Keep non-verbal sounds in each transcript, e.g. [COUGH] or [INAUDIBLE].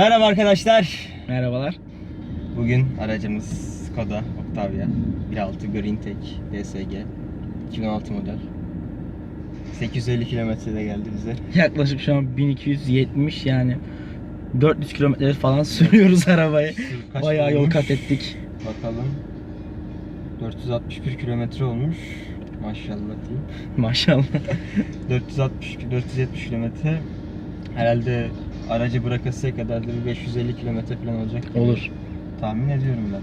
Merhaba arkadaşlar. Merhabalar. Bugün aracımız Skoda Octavia 1.6 Greentech DSG 2016 model. 850 kilometrede geldi bize. Yaklaşık şu an 1270 yani 400 kilometre falan sürüyoruz arabayı. Kaç Bayağı yol olmuş? kat ettik. Bakalım. 461 kilometre olmuş. Maşallah diyeyim. Maşallah. [LAUGHS] 460 470 kilometre. Herhalde aracı bırakasıya kadar da bir 550 kilometre falan olacak. gibi Olur. Tahmin ediyorum ben.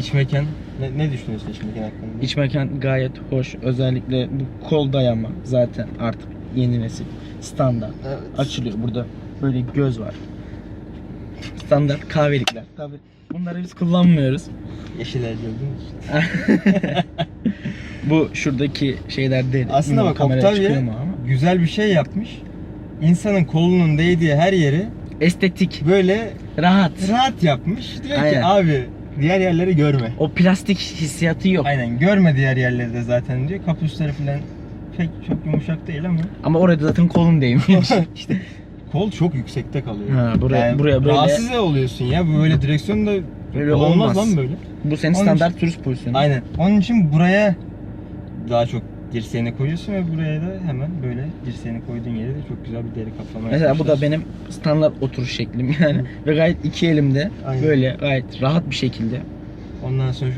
İç mekan ne, ne düşünüyorsun iç mekan hakkında? İç mekan gayet hoş. Özellikle bu kol dayama zaten artık yeni nesil. Standart. Evet. Açılıyor. Burada böyle göz var. Standart kahvelikler. Tabii bunları biz kullanmıyoruz. Yeşil el gördün? [LAUGHS] Bu şuradaki şeyler değil. Aslında Bilmiyorum bak kameraya çıkıyor Octavia mu ama. güzel bir şey yapmış. İnsanın kolunun değdiği her yeri Estetik, böyle rahat. rahat yapmış. Diyor Aynen. ki abi diğer yerleri görme. O plastik hissiyatı yok. Aynen görme diğer yerleri de zaten diyor. Kapusları falan pek çok yumuşak değil ama. Ama orada zaten kolun değmiş. [LAUGHS] işte kol çok yüksekte kalıyor. Ha, buraya- buraya böyle- Rahatsız da oluyorsun ya. Bu böyle direksiyonda Böyle olmaz. olmaz. lan böyle. Bu senin Onun standart turist pozisyonu. Aynen. Onun için buraya daha çok dirseğini koyuyorsun ve buraya da hemen böyle dirseğini koyduğun yere de çok güzel bir deri kaplama Mesela bu yapmışlar. da benim standart oturuş şeklim yani. Ve gayet iki elimde Aynen. böyle gayet rahat bir şekilde. Ondan sonra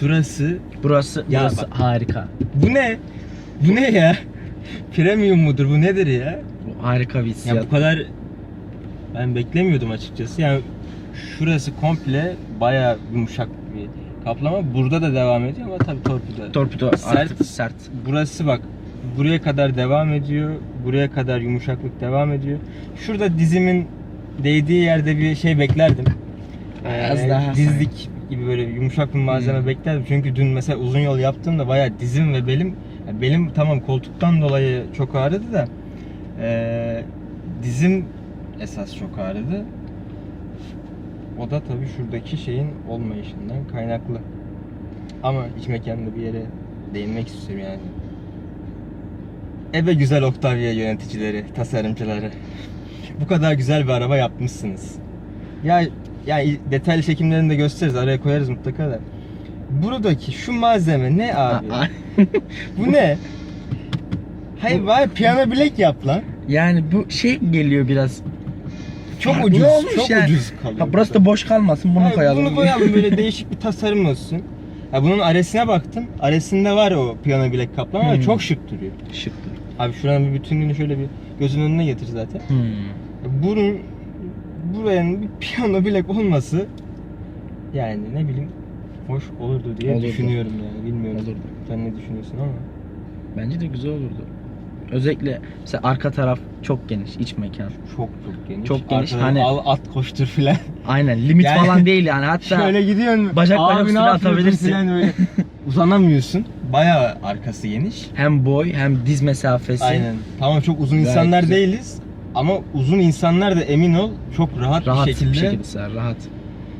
şurası Burası, Ya burası bak. harika. bu ne? Bu ne ya? Premium mudur bu nedir ya? Bu harika bir Ya hissiyat. bu kadar ben beklemiyordum açıkçası. Yani şurası komple bayağı yumuşak kaplama. Burada da devam ediyor ama tabii torpido. Torpido Sert. artık sert. Burası bak buraya kadar devam ediyor. Buraya kadar yumuşaklık devam ediyor. Şurada dizimin değdiği yerde bir şey beklerdim. Az Ee, daha dizlik gibi böyle yumuşak bir malzeme Hmm. beklerdim. Çünkü dün mesela uzun yol yaptığımda bayağı dizim ve belim ya belim tamam koltuktan dolayı çok ağrıdı da ee, dizim esas çok ağrıdı. O da tabii şuradaki şeyin olmayışından kaynaklı. Ama iç mekanda bir yere değinmek istiyorum yani. Ebe güzel Octavia yöneticileri, tasarımcıları. Bu kadar güzel bir araba yapmışsınız. Ya yani detaylı çekimlerini de gösteririz, araya koyarız mutlaka da. Buradaki şu malzeme ne abi? [LAUGHS] Bu ne? Hayır var piyano bilek yap lan. yani bu şey geliyor biraz. Çok ucuz, ne olmuş çok yani? ucuz kalıyor. Ha, burası da boş kalmasın bunu Hayır, koyalım. Bunu koyalım [LAUGHS] böyle değişik bir tasarım olsun. Ya bunun aresine baktım. Aresinde var o piyano bilek kaplama ama Hmm. çok şık duruyor. Şıktır. Abi şuranın bir bütünlüğünü şöyle bir gözünün önüne getir zaten. Hmm. Bunun buranın bir piyano bilek olması yani ne bileyim hoş olurdu diye Olurdu. düşünüyorum yani bilmiyorum. Olurdu. Sen ne düşünüyorsun ama. Bence de güzel olurdu. Özellikle mesela arka taraf çok geniş iç mekan. Çok çok geniş. Çok geniş, Arkadan hani- al at koştur filan. [LAUGHS] Aynen limit Yani- falan değil yani hatta [LAUGHS] Şöyle gidiyorsun. bacakları üstüne atabilirsin. filan böyle. [LAUGHS] Uzanamıyorsun. Bayağı arkası geniş. hem boy hem diz mesafesi. Aynen. Tamam çok uzun Gayet insanlar güzel. değiliz. Ama uzun insanlar da emin ol çok rahat, Rahat bir şekilde, bir şekilde rahat.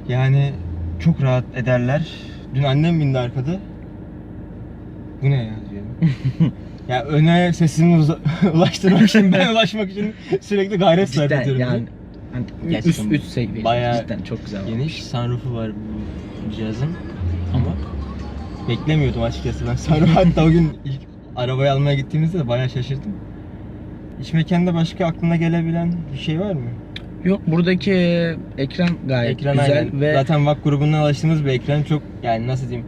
yani çok rahat ederler. Dün annem bindi arkada. Bu ne ya diyorum. Ya öne sesimi uza- [LAUGHS] ulaştırmak için ben [LAUGHS] ulaşmak için sürekli gayret sarf Cidden ediyorum. yani hani üst üst seviye. bayağı Cidden çok güzel. olmuş. Geniş sunroofu var bu cihazın. Ama beklemiyordum açıkçası ben sunroof hatta o gün ilk arabayı almaya gittiğimizde de bayağı şaşırdım. İç mekanda başka aklına gelebilen bir şey var mı? Yok buradaki ekran gayet ekran güzel aynen. ve Zaten VAK grubundan alıştığımız bir ekran çok yani nasıl diyeyim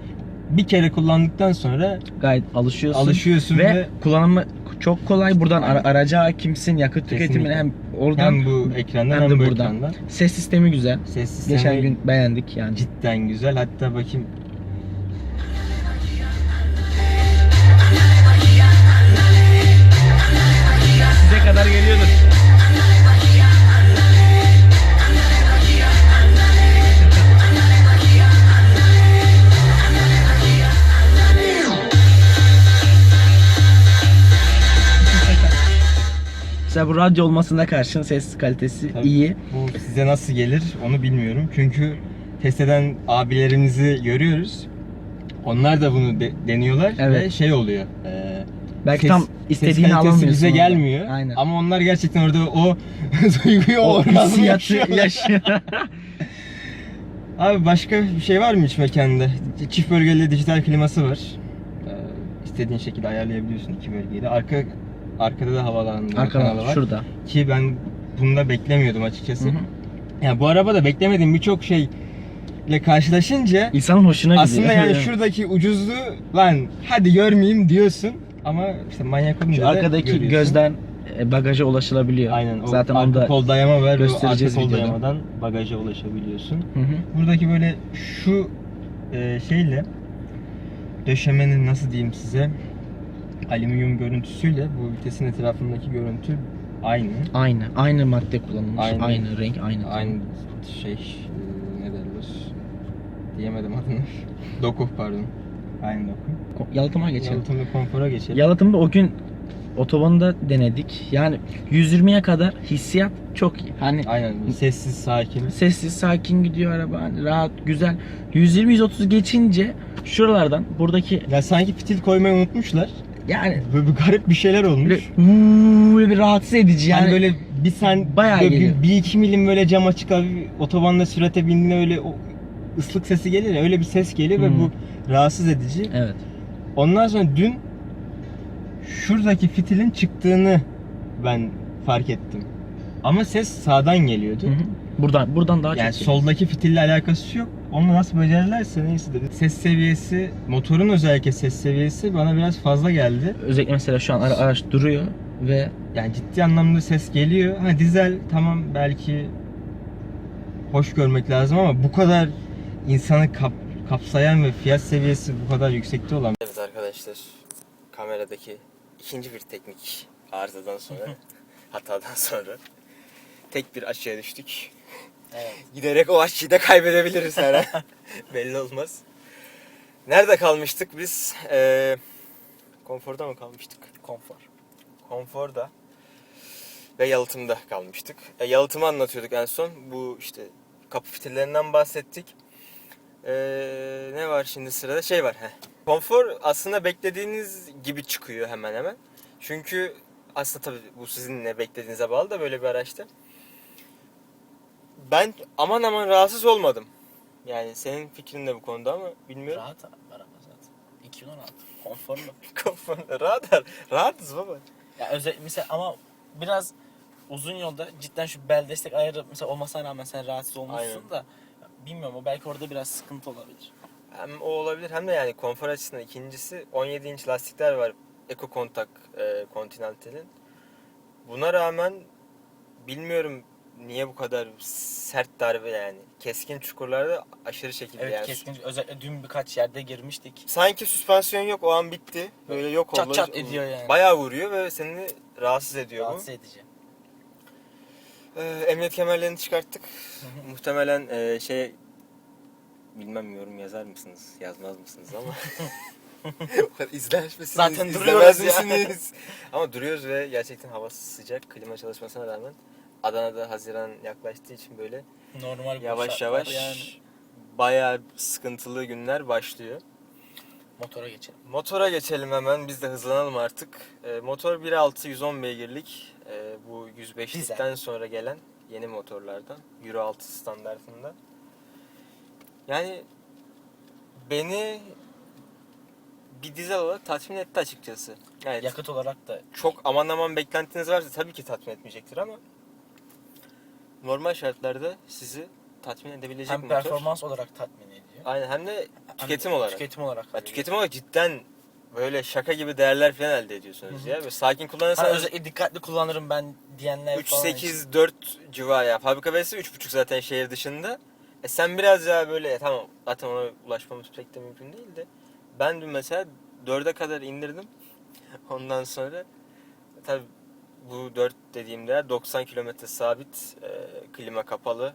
bir kere kullandıktan sonra gayet alışıyorsun. alışıyorsun ve, ve, kullanımı çok kolay. Buradan ara- araca hakimsin. Yakıt tüketimini Kesinlikle. hem oradan hem bu ekrandan hem hem, de bu buradan. ekrandan. ses sistemi güzel. Ses sistemi Geçen gün beğendik yani. cidden güzel. Hatta bakayım Mesela bu radyo olmasına karşın ses kalitesi Tabii. iyi. Bu size nasıl gelir onu bilmiyorum. Çünkü test eden abilerimizi görüyoruz. Onlar da bunu de- deniyorlar ve Evet. şey oluyor. e, Belki tam istediğini kalitesi alamıyorsun. bize orada. gelmiyor. Aynen. Ama onlar gerçekten orada o [LAUGHS] duyguyu, o o orgazmı hissiyatı yaşıyorlar. yaşıyor. [LAUGHS] Abi başka bir şey var mı hiç mekanda? Çift bölgeli dijital kliması var. Ee, istediğin şekilde ayarlayabiliyorsun iki bölgeyi de. Arka arkada da havalandırma kanalı Arkadan var. şurada. Ki ben bunda beklemiyordum açıkçası. Hı hı. Yani bu arabada beklemediğim birçok şeyle karşılaşınca İnsanın hoşuna gidiyor. aslında yani [LAUGHS] şuradaki ucuzluğu lan hadi görmeyeyim diyorsun ama işte manyak olunca Şu da arkadaki görüyorsun. gözden e, bagaja ulaşılabiliyor. Aynen o Zaten arka onda kol dayama var. Bu arka göstereceğiz kol videoda. dayamadan bagaja ulaşabiliyorsun. Hı hı. Buradaki böyle şu e, şeyle döşemenin nasıl diyeyim size alüminyum görüntüsüyle bu vitesin etrafındaki görüntü aynı. Aynı. Aynı madde kullanılmış. Aynı. Aynı, renk, aynı. Aynı şey e, ne derler? Diyemedim adını. [LAUGHS] doku pardon. Aynı doku. Yalıtıma geçelim. Yalıtım ve konfora geçelim. Yalıtımda o gün otobanda denedik. Yani 120'ye kadar hissiyat çok iyi. Hani Aynen sessiz sakin. sessiz, sakin gidiyor araba. Hani rahat, güzel. 120-130 geçince şuralardan buradaki Ya sanki fitil koymayı unutmuşlar. Yani Böyle bir garip bir şeyler böyle, olmuş. uuu, böyle bir rahatsız edici yani. Yani böyle bir sen Bayağı böyle geliyor. bir, bir iki milim böyle cam açık abi otobanda sürate bindiğinde öyle o ıslık sesi gelir ya öyle bir ses geliyor ve Hmm. bu rahatsız edici. Evet. Ondan sonra dün şuradaki fitilin çıktığını ben fark ettim. Ama ses sağdan geliyordu. Buradan buradan daha Yani çok. soldaki fitille alakası yok. Onu nasıl becerirlerse neyse dedi. Ses seviyesi, motorun özellikle ses seviyesi bana biraz fazla geldi. Özellikle mesela şu an ara- araç duruyor ve Yani ciddi anlamda ses geliyor. Ha dizel tamam belki hoş görmek lazım ama bu kadar insanı kap, kapsayan ve fiyat seviyesi bu kadar yüksekte olan. Evet arkadaşlar kameradaki ikinci bir teknik arızadan sonra [LAUGHS] hatadan sonra tek bir açıya düştük. Evet. Giderek o açıyı da kaybedebiliriz her an. [LAUGHS] Belli olmaz. Nerede kalmıştık biz? Ee, konforda mı kalmıştık? konfor. konforda ve yalıtımda kalmıştık. E, yalıtımı anlatıyorduk en son. Bu işte kapı fitillerinden bahsettik. E, ne var şimdi sırada? Şey var. Heh. Konfor aslında beklediğiniz gibi çıkıyor hemen hemen. Çünkü aslında tabii bu sizin ne beklediğinize bağlı da böyle bir araçta. Ben aman aman rahatsız olmadım. Yani senin fikrin de bu konuda ama bilmiyorum. Rahat araba zaten. 2016 konforlu. [LAUGHS] Konfor rahat rahatız baba. Ya özel mesela ama biraz uzun yolda cidden şu bel destek ayarı mesela olmasına rağmen sen rahatsız olmuşsun Aynen. da bilmiyorum o belki orada biraz sıkıntı olabilir. Hem o olabilir hem de yani konfor açısından ikincisi 17 inç lastikler var Eco Contact e, Continental'in. Buna rağmen bilmiyorum niye bu kadar sert darbe yani. Keskin çukurlarda aşırı şekilde Evet yani. keskin özellikle dün birkaç yerde girmiştik. Sanki süspansiyon yok o an bitti. Böyle yok Çat oldu. çat ediyor yani. Bayağı vuruyor ve seni rahatsız ediyor Rahatsız bu. edici. Ee, emniyet kemerlerini çıkarttık. Muhtemelen e, şey bilmem yorum yazar mısınız, yazmaz mısınız ama [LAUGHS] izler misiniz, Zaten izlemez duruyoruz ya. misiniz? ama duruyoruz ve gerçekten hava sıcak, klima çalışmasına rağmen Adana'da Haziran yaklaştığı için böyle Normal yavaş yavaş yani bayağı sıkıntılı günler başlıyor. motora geçelim. Motora geçelim hemen. Biz de hızlanalım artık. E, motor 1.6 110 beygirlik. E, bu 105'likten sonra gelen yeni motorlardan. Euro 6 standartında. Yani beni bir dizel olarak tatmin etti açıkçası. Yani Yakıt olarak da çok aman aman beklentiniz varsa tabii ki tatmin etmeyecektir ama normal şartlarda sizi tatmin edebilecek hem motor. performans olarak tatmin ediyor. Aynen hem de tüketim olarak. Tüketim olarak. Ya tabii. tüketim olarak cidden böyle şaka gibi değerler falan elde ediyorsunuz ya. Böyle sakin Hani kullanırsanız özellikle dikkatli kullanırım ben diyenler 3 falan 8 4 civar ya. Fabrika verisi 3.5 zaten şehir dışında. E sen biraz daha böyle e tamam zaten ona ulaşmamız pek de mümkün değil de ben dün mesela 4'e kadar indirdim. [LAUGHS] Ondan sonra tabi bu 4 dediğim değer 90 kilometre sabit e, klima kapalı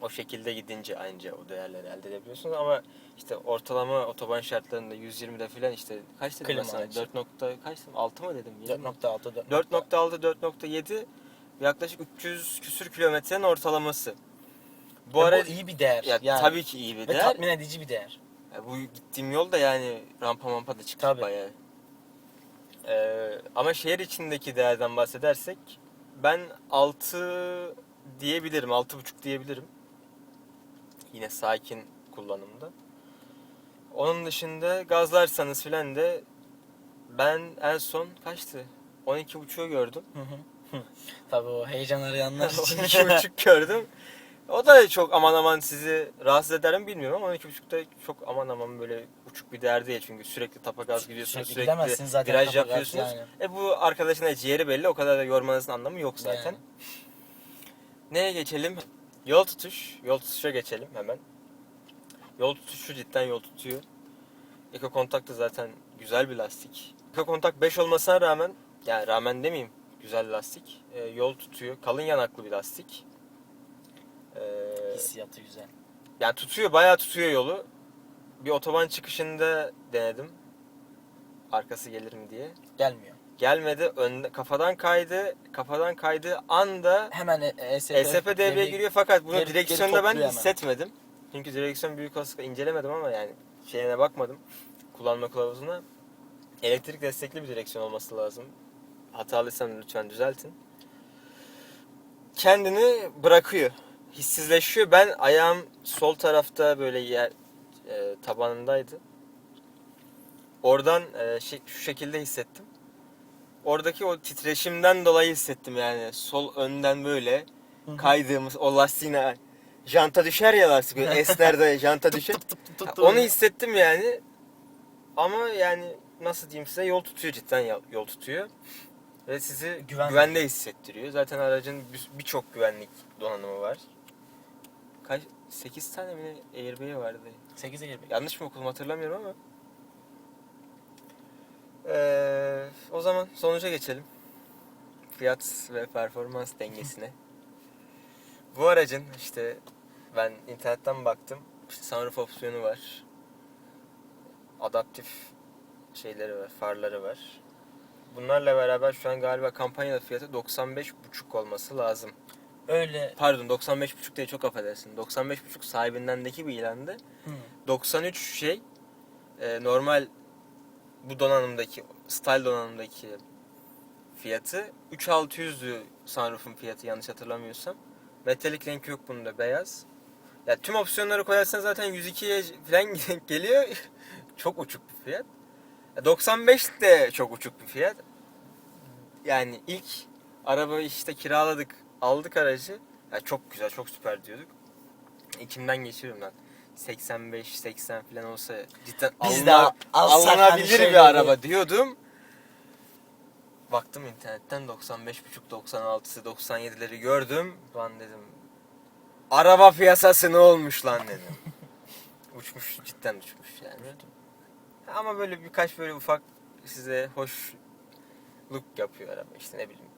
o şekilde gidince anca o değerleri elde edebiliyorsunuz ama işte ortalama otoban şartlarında 120'de falan işte kaç dedim Klima sana? açık. 4 nokta kaç dedim? 6 mı dedim? Yedi mi? 4.6 4.6 4.7 yaklaşık 300 küsür kilometrenin ortalaması. Bu Bu ara iyi bir değer. ya, yani. tabii ki iyi bir Ve değer. tatmin edici bir değer. Ya bu gittiğim yol da yani rampa mampa da çıktı Tabii. bayağı. Ee, ama şehir içindeki değerden bahsedersek ben 6 diyebilirim, 6.5 diyebilirim. Yine sakin kullanımda. Onun dışında gazlarsanız filan de ben en son kaçtı? 12.5'u gördüm. Hı hı. Tabii o heyecan arayanlar [LAUGHS] için. 12.5 [LAUGHS] gördüm. O da çok aman aman sizi rahatsız eder mi bilmiyorum ama 12.5'da çok aman aman böyle uçuk bir değer değil çünkü sürekli tapa gaz gidiyorsunuz Sürekli sürekli, gidemezsiniz zaten viraj yapıyorsunuz. yani. E bu arkadaşın da ciğeri belli o kadar da yormanızın anlamı yok zaten. Yani. Neye geçelim? Yol tutuş. Yol tutuşa geçelim hemen. Yol tutuşu cidden yol tutuyor. Eko kontak da zaten güzel bir lastik. Eko kontak 5 olmasına rağmen yani rağmen demeyeyim güzel lastik. E, yol tutuyor. Kalın yanaklı bir lastik. E, Hissiyatı güzel. yani tutuyor, bayağı tutuyor yolu. Bir otoban çıkışında denedim. Arkası gelir mi diye. Gelmiyor. Gelmedi. Önde, kafadan kaydı. Kafadan kaydığı anda Hemen ESP, ESP devreye giriyor fakat bunu geri- geri direksiyonda ben topluyor hemen. hissetmedim. Çünkü direksiyon büyük olasılıkla incelemedim ama yani şeyine bakmadım. Kullanma kılavuzuna. Elektrik destekli bir direksiyon olması lazım. Hatalıysam lütfen düzeltin. Kendini bırakıyor. Hissizleşiyor. Ben ayağım sol tarafta böyle yer e, tabanındaydı. Oradan e, şey- şu şekilde hissettim. Oradaki o titreşimden dolayı hissettim yani. Sol önden böyle Hı hı. kaydığımız o lastiğine janta düşer ya lastik esnerde [LAUGHS] janta düşer. Tıp tıp tıp tıp Ha, tıp. Onu hissettim yani. Ama yani nasıl diyeyim size yol tutuyor cidden yol tutuyor. Ve sizi Güven- güvende hissettiriyor. Zaten aracın bir- birçok güvenlik donanımı var. Kaç 8 tane mi ne airbag'i vardı. 8'e gir. Yanlış mı okudum hatırlamıyorum ama. Ee, o zaman sonuca geçelim. Fiyat ve performans dengesine. [LAUGHS] Bu aracın işte ben internetten baktım. İşte sunroof opsiyonu var. Adaptif şeyleri var, farları var. Bunlarla beraber şu an galiba kampanyada fiyatı 95,5 olması lazım. Öyle. Pardon 95,5 değil çok affedersin. 95,5 sahibindendeki bir ilandı. Hı. 93 şey e, normal bu donanımdaki style donanımdaki fiyatı 3600'dü sunroof'un fiyatı yanlış hatırlamıyorsam. Metalik renk yok bunda beyaz. Ya tüm opsiyonları koyarsan zaten 102'ye falan [LAUGHS] geliyor. [LAUGHS] çok uçuk bir fiyat. Ya 95 de çok uçuk bir fiyat. Yani ilk arabayı işte kiraladık, aldık aracı. Ya çok güzel, çok süper diyorduk. İçimden geçiriyorum lan. 85 80 falan olsa cidden Biz de alına- alsak hani alınabilir şöyle bir araba diyordum. Baktım internetten 95.5 96'sı 97'leri gördüm. Lan dedim. Araba piyasası ne olmuş lan dedim. [LAUGHS] uçmuş cidden uçmuş yani. Ama böyle birkaç böyle ufak size hoş look yapıyor araba işte ne bileyim.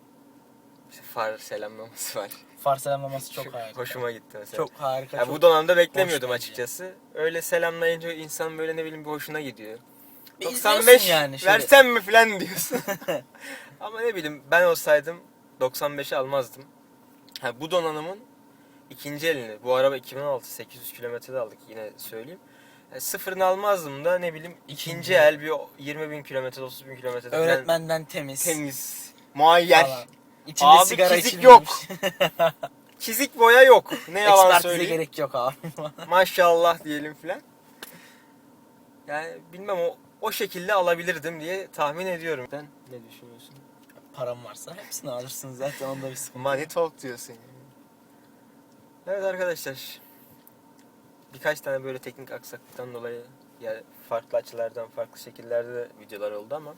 İşte far selamlaması var. Far selamlaması çok harika. Hoşuma gitti mesela. Çok harika. Ya çok... bu donanımda beklemiyordum açıkçası. Öyle selamlayınca insan böyle ne bileyim bir hoşuna gidiyor. Bir 95 izliyorsun yani şöyle. versem mi falan diyorsun. [LAUGHS] Ama ne bileyim ben olsaydım 95'i almazdım. Ha, bu donanımın ikinci elini, bu araba 2016 800 kilometrede aldık yine söyleyeyim. Yani sıfırını almazdım da ne bileyim ikinci, İkinci. el bir 20 bin kilometre 30 bin kilometrede falan Öğretmenden temiz. temiz, muayyer. falan. İçinde Abi sigara çizik içilmemiş. [LAUGHS] Çizik boya yok. Ne yalan söyleyeyim. gerek yok abi. [LAUGHS] maşallah diyelim filan. Yani bilmem o o şekilde alabilirdim diye tahmin ediyorum. Sen ne düşünüyorsun? Param varsa hepsini alırsın zaten onda bir sıkıntı. Money talk diyorsun. yani. Evet arkadaşlar. Birkaç tane böyle teknik aksaklıktan dolayı ya farklı açılardan, farklı şekillerde de videolar oldu ama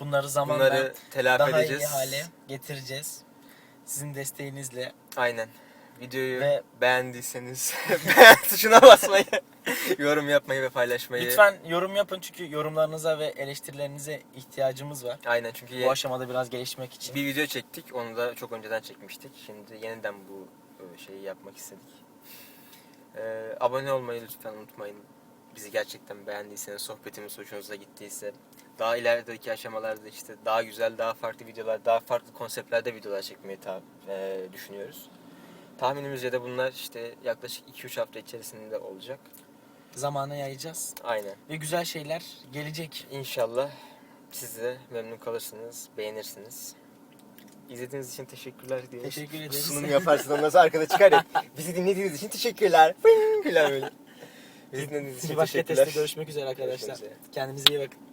Bunları zamanla bunları telafi daha edeceğiz. iyi hale getireceğiz. Sizin desteğinizle. Aynen. Videoyu Ve- beğendiyseniz [LAUGHS] beğen tuşuna basmayı, [LAUGHS] yorum yapmayı ve paylaşmayı. Lütfen yorum yapın çünkü yorumlarınıza ve eleştirilerinize ihtiyacımız var. Aynen çünkü Bu aşamada biraz gelişmek için. Bir video çektik. Onu da çok önceden çekmiştik. Şimdi yeniden bu e, şeyi yapmak istedik. Ee, abone olmayı lütfen unutmayın. Bizi gerçekten beğendiyseniz, sohbetimiz hoşunuza gittiyse, daha ilerideki aşamalarda işte daha güzel, daha farklı videolar, daha farklı konseptlerde videolar çekmeyi ta- e, düşünüyoruz. Tahminimizce de bunlar işte yaklaşık 2-3 hafta içerisinde olacak. Zamana yayacağız. Aynen. Ve güzel şeyler gelecek. İnşallah. Siz de memnun kalırsınız, beğenirsiniz. İzlediğiniz için teşekkürler diye. Teşekkür [LAUGHS] ederiz. Sunum yaparsın ondan sonra arkada çıkar ya. Bizi dinlediğiniz için teşekkürler. [LAUGHS] Falan böyle. Bizi dinlediğiniz için Bir başka teşekkürler. testte görüşmek üzere arkadaşlar. Görüşmek üzere. Kendinize iyi bakın.